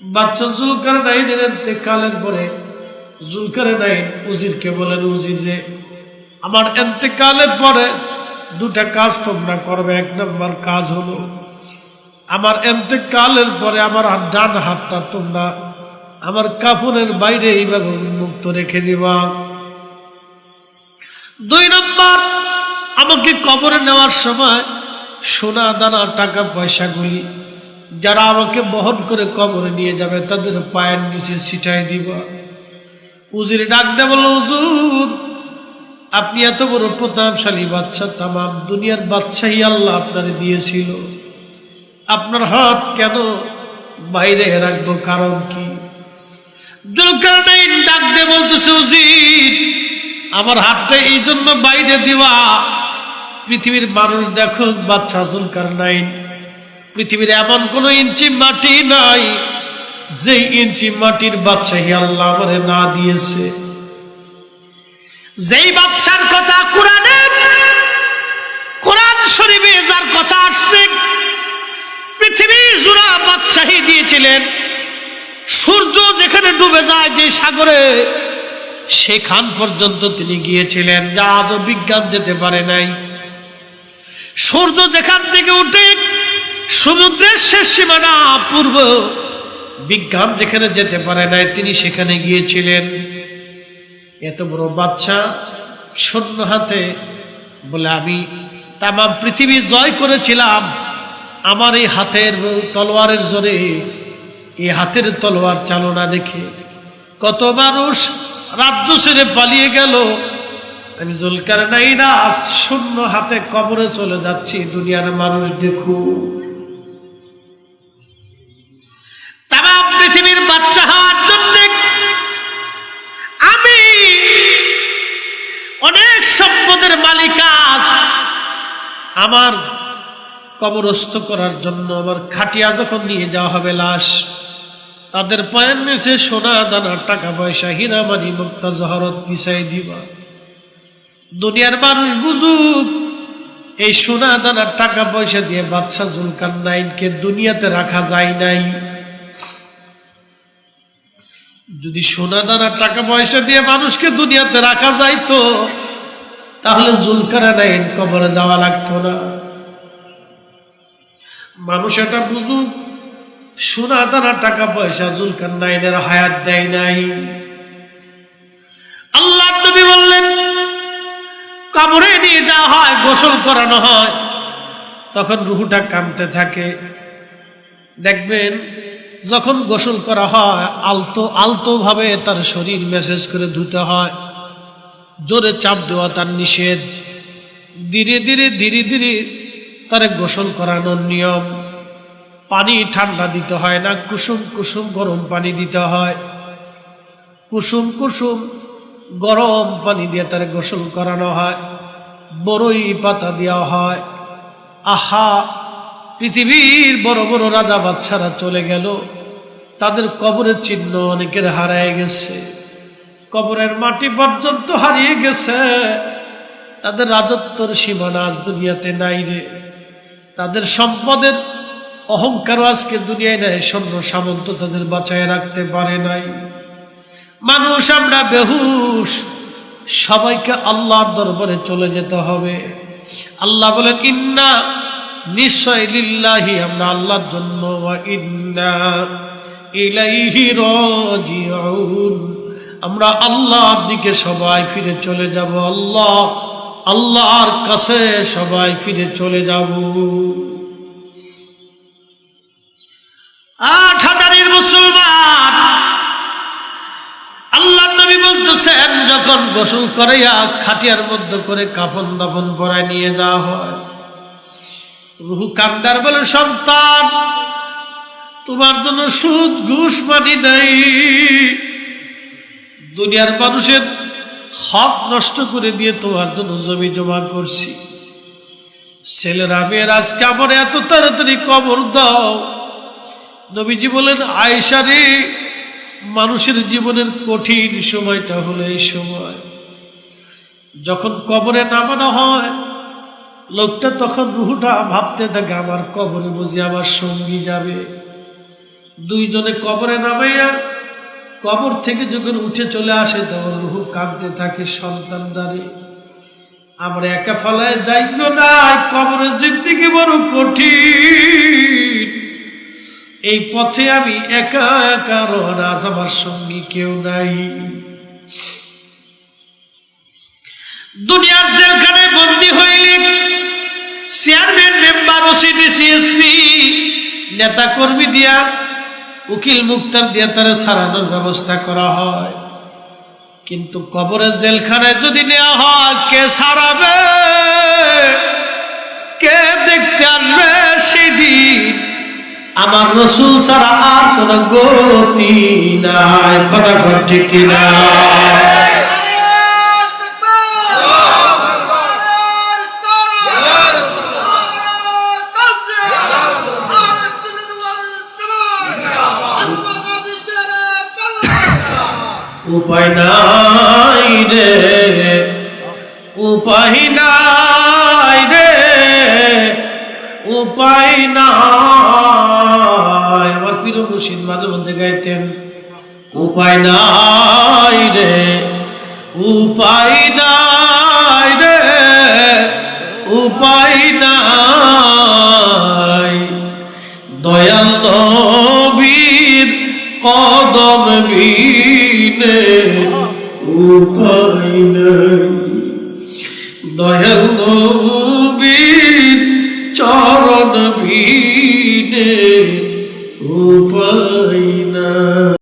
বাচ্চা জুলকার নাইনের এতেকালের পরে জুলকারে নাইন উজিরকে বলেন উজির যে, আমার এতেকালের পরে দুটা কাজ তোমরা করবে, এক নম্বর কাজ হলো, আমার এতেকালের পরে আমার ডান হাতটা তোমরা আমার কাফনের বাইরে এইভাবে উন্মুক্ত রেখে দিবা। দুই নম্বর, আমাকে কবরে নেওয়ার সময় সোনা দানা টাকা পয়সাগুলি যারা আমাকে বহন করে কবরে নিয়ে যাবে, তাদের পায়ের নিচে ছিটাই দিবা। উজির ডাক দে বলল, হুজুর, আপনি এত বড় প্রতাপশালী বাচ্চা তামাম দুনিয়ার বাচ্চাই আল্লাহ আপনারে দিয়েছিল। আপনার হাত কেন বাইরে রাখব, কারণ কি? ডাক দে বলতেছে উজির আমার হাতটা এই জন্য বাইরে দেওয়া। পৃথিবীর মানুষ দেখো বাচ্চা জুলকারনাইন পৃথিবীর এমন কোন ইঞ্চি মাটি নাই যে ইঞ্চি মাটির বাচ্চা হি আল্লাহ আমারে না দিয়েছে। যেই বাচ্চার কথা কোরআনে, কোরআন শরীফে যার কথা আসছে, পৃথিবী জুড়া বাদশাহী দিয়েছিলেন। সূর্য যেখানে ডুবে যায় যে সাগরে, সেখান পর্যন্ত তিনি গিয়েছিলেন, যা আজও বিজ্ঞান যেতে পারে নাই। সূর্য যেখান থেকে উঠে সমুদ্রের শেষ সীমানা পূর্ব। বিজ্ঞান যেখানে যেতে পারে নাই, তিনি সেখানে গিয়েছিলেন। এত বড় বাচ্চা শূন্য হাতে বলে, আমি তাম পৃথিবী জয় করেছিলাম। আমার এই হাতের তলোয়ারের জোরে এই হাতের তলোয়ার চালনা দেখে কত মানুষ রাজ্য ছেড়ে পালিয়ে গেল। আমি জুলকার নাই না শূন্য হাতে কবরে চলে যাচ্ছি, দুনিয়ার মানুষ দেখু পৃথিবীর বাচ্চা হওয়ার জন্য আমি অনেক সম্পদের মালিকাস আমার কবরস্থ করার জন্য আমার খাটিয়া যখন নিয়ে যাওয়া হবে লাশ, তাদের পায়ের নিচে সোনা দানা, টাকা পয়সা হীরা মানি মুক্তা, জহরত পিছাই দিবা। দুনিয়ার মানুষ বুঝুক, এই সোনা দানা, টাকা পয়সা দিয়ে বাদশা জুলকান নাইনকে দুনিয়াতে রাখা যায় নাই। যদি সোনা দানা টাকা পয়সা দিয়ে মানুষকে দুনিয়াতে রাখা যাইতো, তাহলে জুলকারা নাইন কবরে যাওয়া লাগতো না। মানুষ এটা বুঝুক সোনা দানা টাকা পয়সা জুলকার নাইনের হায়াত দেয় নাই। আল্লাহ নবী বললেন, কবরে নিয়ে যাওয়া হয়, গোসল করানো হয়। তখন রুহুটা কানতে থাকে। দেখবেন যখন গোসল করা হয়, আলতো আলতো ভাবে তার শরীর মেসেজ করে ধুতে হয়। জোরে চাপ দেওয়া তার নিষেধ। ধীরে ধীরে ধীরে ধীরে তার গোসল করানোর নিয়ম। পানি ঠান্ডা দিতে হয় না, কুসুম কুসুম গরম পানি দিতে হয়। কুসুম কুসুম গরম পানি দিয়ে তার গোসল করানো হয়। বড়ই পাতা দেওয়া হয়। আহা! পৃথিবীর বড় বড় রাজা বাচ্চারা চলে গেল। তাদের কবরের চিহ্ন অনেকের হারায় গেছে। কবরের মাটি পর্যন্ত হারিয়ে গেছে। তাদের রাজত্বর সীমানা আজ দুনিয়াতে নাই রে। তাদের সম্পদের অহংকার আজকে দুনিয়ায় নেয় সৈন্য সামন্ত তাদের বাঁচায় রাখতে পারে নাই। মানুষ আমরা বেহুশ। সবাইকে আল্লাহর দরবারে চলে যেতে হবে। আল্লাহ বলেন, ইন্না নিশ্চয় লিল্লাহি, আমরা আল্লাহর জন্য আমরা আল্লাহর দিকে সবাই ফিরে চলে যাব, আল্লাহ, আল্লাহর কাছে সবাই ফিরে চলে যাব। আট হাজারের মুসলমান আল্লাহ নবী বলতেছেন, যখন গোসল করাইয়া খাটিয়ার মধ্যে করে কাফন দাফন পরায় নিয়ে যাওয়া হয়। রুহু কান্দার বলে, সন্তান, তোমার জন্য সুদ, ঘুষ মানি নাই। দুনিয়ার মানুষের হক নষ্ট করে দিয়ে তোমার জন্য জমি জমা করছি। ছেলেরা, মেয়ের, আজকে আমার এত তাড়াতাড়ি কবর দাও। নবীজি বলেন আয়সারে মানুষের জীবনের কঠিন সময়টা হলো এই সময়। যখন কবরে নামানো হয় লোকটা তখন রুহুটা ভাবতে থাকে, আমার কবরে বুঝি আমার সঙ্গী যাবে? দুইজনে কবরে নামাইয়া কবর থেকে যখন উঠে চলে আসে, তখন রুহু কাঁদতে থাকে, সন্তান দ্বারে আমরা একা ফলায় যাইব না কবরের জিন্দিগি বড় কঠিন। এই পথে আমি একা একা রহন আজ আমার সঙ্গী কেউ নাই। দুনিয়ার জেলখানে বন্দী হইলে চেয়ারম্যান মেম্বার ও ওসিডি সিএসপি নেতা কর্মী দিয়া উকিল মুক্তার দিয়া তারা সারানোর ব্যবস্থা করা হয়। কিন্তু কবরের জেলখানায় যদি নেওয়া হয়, কে সারাবে? কে দেখতে আসবে সেদিন? আমার রসুল ছাড়া আর কোন গতি নাই। কথা ঠিক কিনা? উপায় নাই রে, উপায় নাই রে, উপায় নাই। আমার প্রিয় মুর্শিদ মাঝে মধ্যে গাইতেন, উপায় নাই রে, উপায় বিনে উপায় নাই। দয়াল নবীর চরণ বিনে